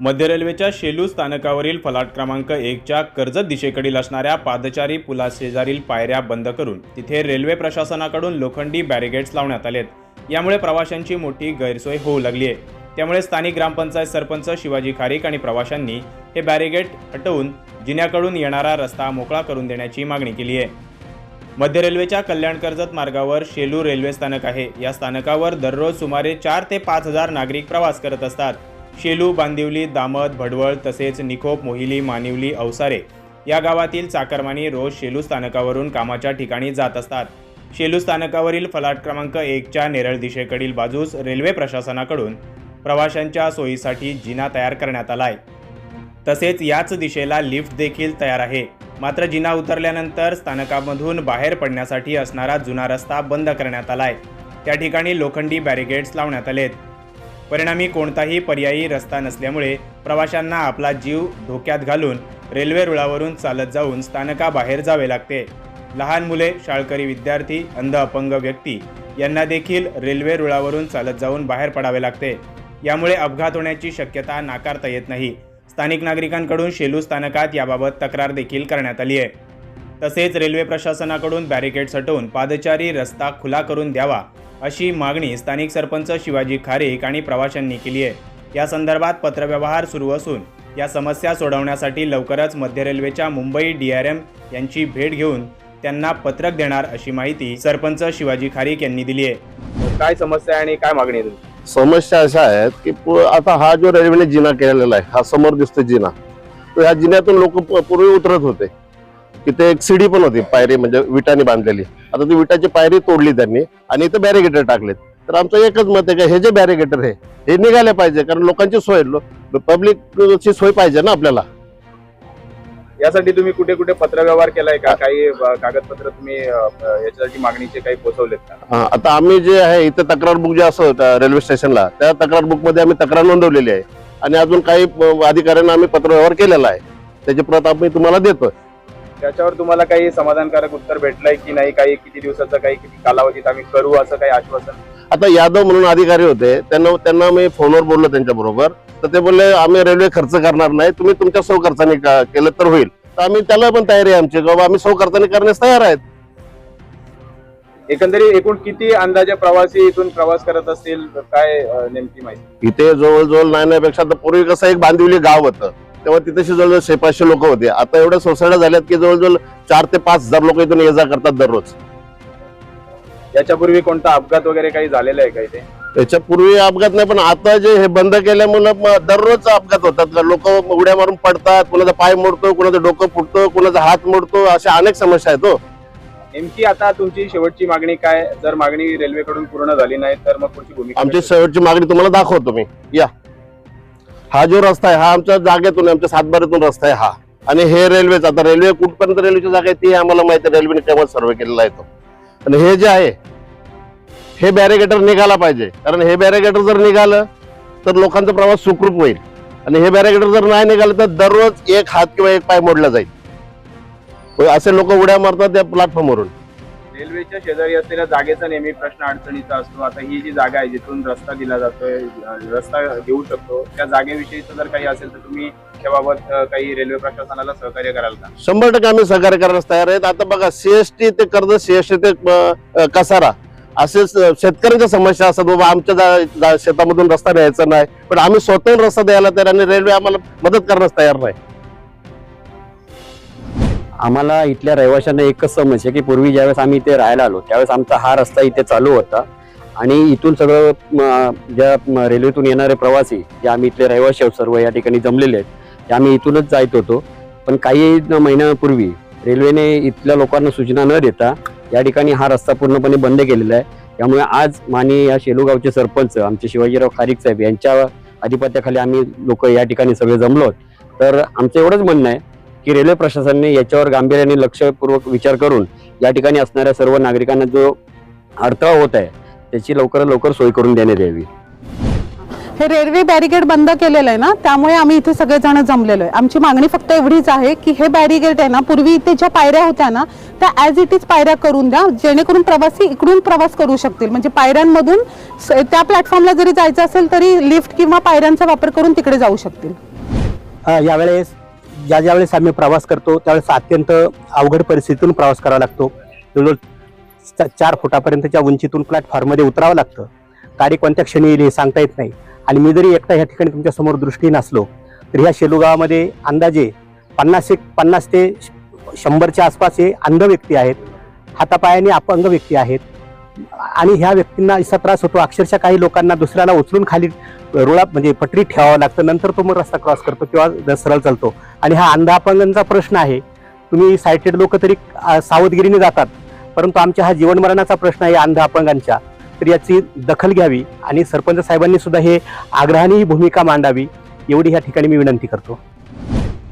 मध्य रेल्वेच्या शेलू स्थानकावरील फलाट क्रमांक एकच्या कर्जत दिशेकडील असणाऱ्या पादचारी पुलाशेजारील पायऱ्या बंद करून तिथे रेल्वे प्रशासनाकडून लोखंडी बॅरिगेड्स लावण्यात आलेत. यामुळे प्रवाशांची मोठी गैरसोय होऊ लागली आहे. त्यामुळे स्थानिक ग्रामपंचायत सरपंच शिवाजी खारीक आणि प्रवाशांनी हे बॅरिगेड हटवून जिन्याकडून येणारा रस्ता मोकळा करून देण्याची मागणी केली आहे. मध्य रेल्वेच्या कल्याण कर्जत मार्गावर शेलू रेल्वे स्थानक आहे. या स्थानकावर दररोज सुमारे चार ते पाच हजार नागरिक प्रवास करत असतात. शेलू बांदिवली दामत भडवळ तसेच निखोप मोहिली मानिवली अवसारे या गावातील चाकरमानी रोज शेलू स्थानकावरून कामाच्या ठिकाणी जात असतात. शेलू स्थानकावरील फलाट क्रमांक एकच्या नेरळ दिशेकडील बाजूस रेल्वे प्रशासनाकडून प्रवाशांच्या सोयीसाठी जिना तयार करण्यात आलाय. तसेच याच दिशेला लिफ्ट देखील तयार आहे. मात्र जिना उतरल्यानंतर स्थानकामधून बाहेर पडण्यासाठी असणारा जुना रस्ता बंद करण्यात आलाय. त्या ठिकाणी लोखंडी बॅरिगेड्स लावण्यात आलेत. परिणामी कोणताही पर्यायी रस्ता नसल्यामुळे प्रवाशांना आपला जीव धोक्यात घालून रेल्वे रुळावरून चालत जाऊन स्थानकाबाहेर जावे लागते. लहान मुले शाळकरी विद्यार्थी अंध अपंग व्यक्ती यांना देखील रेल्वे रुळावरून चालत जाऊन बाहेर पडावे लागते. यामुळे अपघात होण्याची शक्यता नाकारता येत नाही. स्थानिक नागरिकांकडून शेलू स्थानकात याबाबत तक्रार देखील करण्यात आली आहे. तसेच रेल्वे प्रशासनाकडून बॅरिकेड्स हटवून पादचारी रस्ता खुला करून द्यावा. अशी मागणी स्थानिक सरपंच शिवाजी खारेक आणि प्रवाशांनी केली आहे. या संदर्भात पत्रव्यवहार सुरू असून या समस्या सोडवण्यासाठी लवकरच मध्य रेल्वेच्या मुंबई डी आर एम यांची भेट घेऊन त्यांना पत्रक देणार अशी माहिती सरपंच शिवाजी खारीक यांनी दिली आहे. काय समस्या आहे आणि काय मागणी आहे समस्या अशा आहेत की आता हा जो रेल्वेने जिना केलेला आहे हा समोर दिसतो जिना. तर ह्या जिन्यातून लोक पूर्वी उतरत होते. तिथे एक सीडी पण होती पायरी म्हणजे विटाने बांधलेली. आता ती विटाची पायरी तोडली त्यांनी आणि इथे बॅरिगेटर टाकलेत. तर आमचं एकच मत आहे की हे जे बॅरिगेटर आहे हे निघाले पाहिजे कारण लोकांची सोय पब्लिकची सोय पाहिजे ना आपल्याला. यासाठी तुम्ही कुठे कुठे पत्रव्यवहार केलाय का? काही कागदपत्र तुम्ही याच्यासाठी मागणीचे काही पोहोचवलेत का? आता आम्ही जे आहे इथे तक्रार बुक जे असं रेल्वे स्टेशनला त्या तक्रार बुकमध्ये आम्ही तक्रार नोंदवलेली आहे. आणि अजून काही अधिकाऱ्यांना आम्ही पत्रव्यवहार केलेला आहे. त्याची प्रत आम्ही तुम्हाला देतोय. त्याच्यावर तुम्हाला काही समाधानकारक उत्तर भेटलंय की नाही? काही किती दिवसाचं काही किती कालावधीत आम्ही करू असं काही आश्वासन? आता यादव म्हणून अधिकारी होते त्यांना त्यांना मी फोनवर बोललो त्यांच्या बरोबर तर ते बोलले आम्ही रेल्वे खर्च करणार नाही तुम्ही तुमच्या सौ खर्चाने का- केलं तर होईल. तर आम्ही त्याला पण तयारी आहे आमची की बाबा आम्ही सौ खर्चाने करण्यास तयार आहेत. एकंदरीत एकूण किती अंदाजे प्रवासी इथून प्रवास करत असतील? काय अ, नेमकी माहिती? इथे जवळजवळ नाही नाही तर पूर्वी कसं एक बांदिवली गाव होतं. तेव्हा तिथेशी जवळजवळ शे पाचशे लोक होते. आता एवढ्या सोसायट्या झाल्यात की जवळजवळ चार ते पाच हजार लोक इथून ये जा करतात दररोज. याच्यापूर्वी कोणता अपघात वगैरे काही झालेला आहे का इथे? त्याच्या पूर्वी अपघात नाही पण आता जे हे बंद केल्यामुळे दररोज अपघात होतात. लोक उड्या मारून पडतात कुणाचा पाय मोडतो कुणाचं डोकं फुटतो कुणाचा हात मोडतो अशा अनेक समस्या आहेत हो. नेमकी आता तुमची शेवटची मागणी काय? जर मागणी रेल्वेकडून पूर्ण झाली नाही तर मग पुढची भूमिका आमची? शेवटची मागणी तुम्हाला दाखवतो मी. या. हा जो रस्ता आहे हा आमच्या जागेतून आमच्या सातबारीतून रस्ता आहे हा. आणि हे रेल्वेचा आता रेल्वे कुठपर्यंत रेल्वेची जागा आहे ती आम्हाला माहिती आहे. रेल्वेने केव्हा सर्वे केलेला आहे तो. आणि हे जे आहे हे बॅरिगेटर निघाला पाहिजे. कारण हे बॅरिगेटर जर निघालं तर लोकांचा प्रवास सुखरूप होईल. आणि हे बॅरिगेटर जर नाही निघालं तर दररोज एक हात किंवा एक पाय मोडला जाईल. असे लोक उड्या मारतात त्या प्लॅटफॉर्मवरून रेल्वेच्या शेजारी असलेल्या जागेचा नेहमी प्रश्न अडचणीचा असतो. आता ही जी जागा आहे जिथून रस्ता दिला जातोय रस्ता घेऊ शकतो त्या जागेविषयीचं जर काही असेल तर तुम्ही त्याबाबत काही रेल्वे प्रशासनाला सहकार्य कराल का? शंभर टक्के आम्ही सहकार्य करण्यास तयार आहेत. आता बघा सीएसटी ते कर्ज सीएसटी ते कसारा असे शेतकऱ्यांच्या समस्या असतात. बाबा आमच्या जा- शेतामधून रस्ता द्यायचा नाही पण आम्ही स्वतः रस्ता द्यायला तयार आणि रेल्वे आम्हाला मदत करण्यास तयार नाही. आम्हाला इथल्या रहिवाशांना एकच समज आहे म्हणजे की पूर्वी ज्यावेळेस आम्ही इथे राहायला आलो त्यावेळेस आमचा हा रस्ता इथे चालू होता. आणि इथून सगळं ज्या रेल्वेतून येणारे प्रवासी जे आम्ही इथले रहिवासी आहोत सर्व या ठिकाणी जमलेले आहेत ते आम्ही इथूनच जायत होतो. पण काही महिन्यापूर्वी रेल्वेने इथल्या लोकांना सूचना न देता या ठिकाणी हा रस्ता पूर्णपणे बंद केलेला आहे. त्यामुळे आज माने या शेलूगावचे सरपंच आमचे शिवाजीराव खारीक साहेब यांच्या आधिपत्याखाली आम्ही लोक या ठिकाणी सगळे जमलो आहोत. तर आमचं एवढंच म्हणणं आहे की रेल्वे प्रशासनाने याच्यावर गांभीर्याने लक्षपूर्वक विचार करून या ठिकाणी असणाऱ्या सर्व नागरिकांना जो अडथळा होत आहे त्याची लवकरात लवकर सोय करून देण्यात यावी. हे रेल्वे बॅरिगेड बंद केलेलं आहे ना त्यामुळे आम्ही इथे सगळेजण जमलेलो आहे. आमची मागणी फक्त एवढीच आहे की हे बॅरिगेड आहे ना पूर्वी इथे ज्या पायऱ्या होत्या ना त्या ॲज इट इज पायऱ्या करून द्या जेणेकरून प्रवासी इकडून प्रवास करू शकतील. म्हणजे पायऱ्यांमधून स- त्या प्लॅटफॉर्मला जरी जायचं असेल तरी लिफ्ट किंवा पायऱ्यांचा वापर करून तिकडे जाऊ शकतील. यावेळेस ज्या ज्या वेळेस आम्ही प्रवास करतो त्यावेळेस अत्यंत अवघड परिस्थितीतून प्रवास करावा लागतो. जवळजवळ चार फुटापर्यंतच्या उंचीतून प्लॅटफॉर्ममध्ये उतरावं लागतं. गाडी कोणत्या क्षणी येईल हे सांगता येत नाही. आणि मी जरी एकटा ह्या ठिकाणी तुमच्यासमोर दृष्टी नसलो तर ह्या शेलू गावामध्ये अंदाजे पन्नास एक पन्नास ते शंभरच्या आसपास हे अंध व्यक्ती आहेत. हातापायाने अपंग व्यक्ती आहेत. आणि ह्या व्यक्तींना असा त्रास होतो. अक्षरशः काही लोकांना दुसऱ्याला उचलून खाली रुळा म्हणजे पटरी ठेवावं लागतं. नंतर तो मग रस्ता क्रॉस करतो किंवा सरळ चालतो. आणि हा अंधापंगांचा प्रश्न आहे. तुम्ही सायटेड लोक तरी सावधगिरीने जातात. परंतु आमच्या हा जीवनमरणाचा प्रश्न आहे अंध अपंगांच्या तर याची दखल घ्यावी आणि सरपंच साहेबांनी सुद्धा हे आग्रहाने ही भूमिका मांडावी. एवढी ह्या ठिकाणी मी विनंती करतो.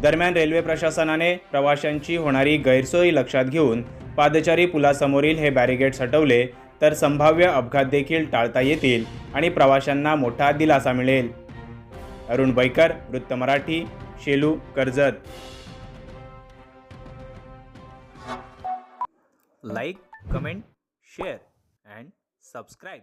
दरम्यान रेल्वे प्रशासनाने प्रवाशांची होणारी गैरसोय लक्षात घेऊन पादचारी पुलासमोरील हे बॅरिगेड्स हटवले. तर संभाव्य अपघात देखील टाळता येतील आणि प्रवाशांना मोठा दिलासा मिळेल. अरुण बैकर वृत्त Marathi Shelu Karjat. Like comment share and subscribe